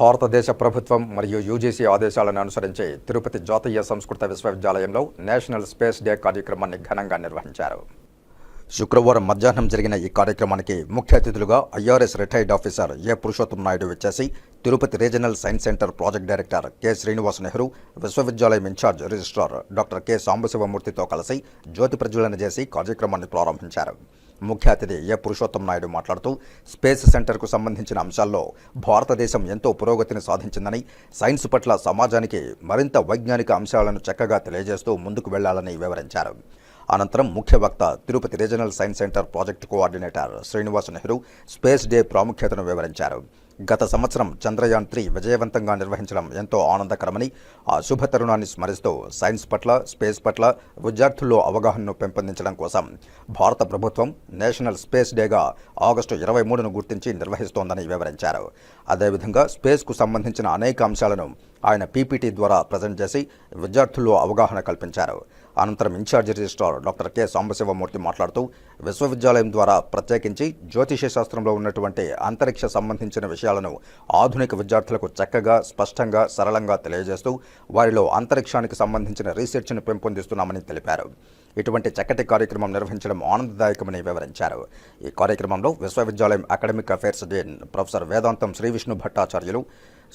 భారతదేశ ప్రభుత్వం మరియు యూజీసీ ఆదేశాలను అనుసరించి తిరుపతి జాతీయ సంస్కృత విశ్వవిద్యాలయంలో నేషనల్ స్పేస్ డే కార్యక్రమాన్ని ఘనంగా నిర్వహించారు. శుక్రవారం మధ్యాహ్నం జరిగిన ఈ కార్యక్రమానికి ముఖ్య అతిథులుగా IRS retired officer A Purushottam Naidu వచ్చేసి Tirupati regional science centre project director K Srinivas Nehru విశ్వవిద్యాలయం in charge registrar doctor K సాంబశివమూర్తితో కలిసి జ్యోతి ప్రజ్వలన చేసి కార్యక్రమాన్ని ప్రారంభించారు. ముఖ్య అతిథి ఏ పురుషోత్తం నాయుడు మాట్లాడుతూ స్పేస్ సెంటర్కు సంబంధించిన అంశాల్లో భారతదేశం ఎంతో పురోగతిని సాధించిందని సైన్స్ పట్ల సమాజానికి మరింత వైజ్ఞానిక అంశాలను చక్కగా తెలియజేస్తూ ముందుకు వెళ్ళాలని వివరించారు. అనంతరం ముఖ్య వక్త Tirupati regional science centre project coordinator Srinivas Nehru space day ప్రాముఖ్యతను వివరించారు. గత సంవత్సరం చంద్రయాన్ త్రీ విజయవంతంగా నిర్వహించడం ఎంతో ఆనందకరమని ఆ శుభ తరుణాన్ని స్మరిస్తూ సైన్స్ పట్ల స్పేస్ పట్ల విద్యార్థుల్లో అవగాహనను పెంపొందించడం కోసం భారత ప్రభుత్వం నేషనల్ స్పేస్ డేగా ఆగస్టు ఇరవై మూడును గుర్తించి నిర్వహిస్తోందని వివరించారు. అదేవిధంగా స్పేస్కు సంబంధించిన అనేక అంశాలను ఆయన పీపీటీ ద్వారా ప్రజెంట్ చేసి విద్యార్థుల్లో అవగాహన కల్పించారు. అనంతరం in charge registrar doctor K. Sambasivamurthy మాట్లాడుతూ విశ్వవిద్యాలయం ద్వారా ప్రత్యేకించి జ్యోతిష శాస్త్రంలో ఉన్నటువంటి అంతరిక్ష సంబంధించిన విషయాలను ఆధునిక విద్యార్థులకు చక్కగా స్పష్టంగా సరళంగా తెలియజేస్తూ వారిలో అంతరిక్షానికి సంబంధించిన రీసెర్చ్ను పెంపొందిస్తున్నామని తెలిపారు. ఇటువంటి చక్కటి కార్యక్రమం నిర్వహించడం ఆనందదాయకమని వివరించారు. ఈ కార్యక్రమంలో విశ్వవిద్యాలయం academic affairs dean professor Vedantam Sri Vishnu Bhattacharyulu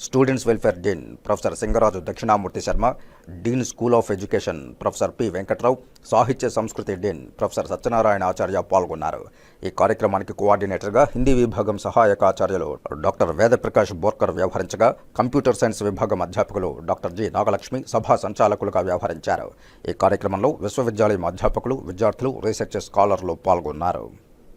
students welfare dean professor Singaraju Dakshinamurthy Sharma dean school of education professor P Venkatrao సాహిత్య సంస్కృతి డీన్ ప్రొఫెసర్ సత్యనారాయణ ఆచార్య పాల్గొన్నారు. ఈ కార్యక్రమానికి కోఆర్డినేటర్గా హిందీ విభాగం సహాయక ఆచార్యులు డాక్టర్ వేదప్రకాష్ బోర్కర్ వ్యవహరించగా కంప్యూటర్ సైన్స్ విభాగం అధ్యాపకులు డాక్టర్ జి నాగలక్ష్మి సభా సంచాలకులుగా వ్యవహరించారు. ఈ కార్యక్రమంలో విశ్వవిద్యాలయం అధ్యాపకులు విద్యార్థులు రీసెర్చ్ స్కాలర్లు పాల్గొన్నారు.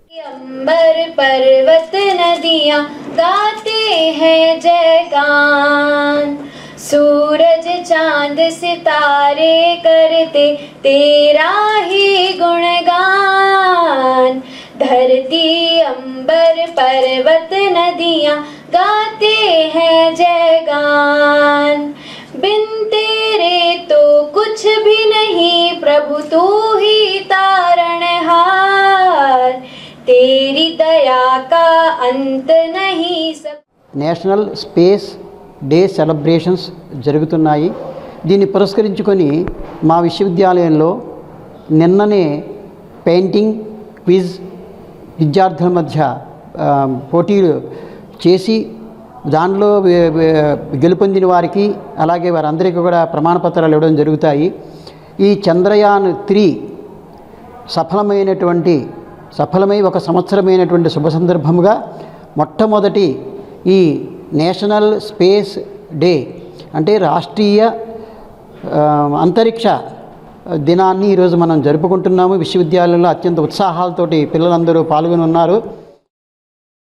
अंबर पर्वत नदियाँ गाते हैं जयगान। सूरज चाँद सितारे करते तेरा ही गुणगान। धरती अंबर पर्वत नदियाँ गाते हैं जयगान। बिन तेरे तो कुछ भी नहीं प्रभु, तू का अंत नहीं सब నేషనల్ స్పేస్ డే సెలబ్రేషన్స్ జరుగుతున్నాయి దీన్ని పురస్కరించుకొని మా విశ్వవిద్యాలయంలో నిన్ననే పెయింటింగ్ క్విజ్ విద్యార్థుల మధ్య ఆ, పోటీలు చేసి దానిలో వే- వే- గెలుపొందిన వారికి అలాగే వారందరికీ కూడా ప్రమాణపత్రాలు ఇవ్వడం జరుగుతాయి ఈ చంద్రయాన్ త్రీ సఫలమైనటువంటి సఫలమై ఒక సంవత్సరమైనటువంటి శుభ సందర్భముగా మొట్టమొదటి ఈ నేషనల్ స్పేస్ డే అంటే రాష్ట్రీయ అంతరిక్ష దినాన్ని ఈరోజు మనం జరుపుకుంటున్నాము. విశ్వవిద్యాలయంలో అత్యంత ఉత్సాహాలతోటి పిల్లలందరూ పాల్గొని ఉన్నారు